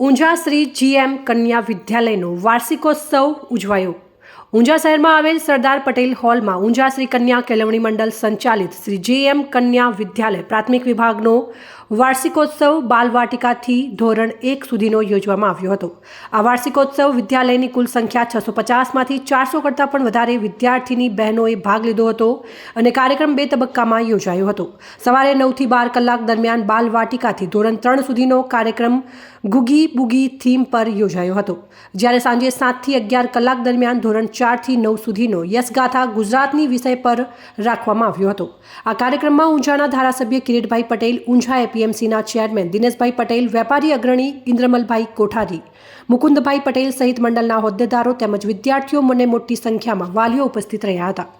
Unjha Shri GM કન્યા વિદ્યાલયનો વાર્ષિકોત્સવ ઉજવાયો. ઊંઝા શહેરમાં આવેલ સરદાર પટેલ હોલમાં ઊંઝા શ્રી કન્યા કેળવણી મંડળ સંચાલિત શ્રી એમ કન્યા વિદ્યાલય પ્રાથમિક વિભાગનો વાર્ષિકોત્સવ બાલવાટિકાથી ધોરણ એક સુધીનો યોજવામાં આવ્યો હતો. આ વાર્ષિકોત્સવ વિદ્યાલયની કુલ સંખ્યા છસો પચાસમાંથી ચારસો કરતાં પણ વધારે વિદ્યાર્થીની બહેનોએ ભાગ લીધો હતો અને કાર્યક્રમ બે તબક્કામાં યોજાયો હતો. સવારે નવથી બાર કલાક દરમિયાન બાલવાટિકાથી ધોરણ ત્રણ સુધીનો કાર્યક્રમ ગુગી બુગી થીમ પર યોજાયો હતો. જ્યારે સાંજે સાતથી અગિયાર કલાક દરમિયાન ધોરણ ચારથી નવ સુધીનો યશગાથા ગુજરાતની વિષય પર રાખવામાં આવ્યો હતો. આ કાર્યક્રમમાં ઊંઝાના ધારાસભ્ય કિરીટભાઈ પટેલ ઊંઝા એપીએમસીના ચેરમેન દિનેશભાઈ પટેલ, વેપારી અગ્રણી ઇન્દ્રમલભાઈ કોઠારી, મુકુંદભાઈ પટેલ સહિત મંડળના હોદ્દેદારો તેમજ વિદ્યાર્થીઓ મને મોટી સંખ્યામાં વાલીઓ ઉપસ્થિત રહ્યા હતા.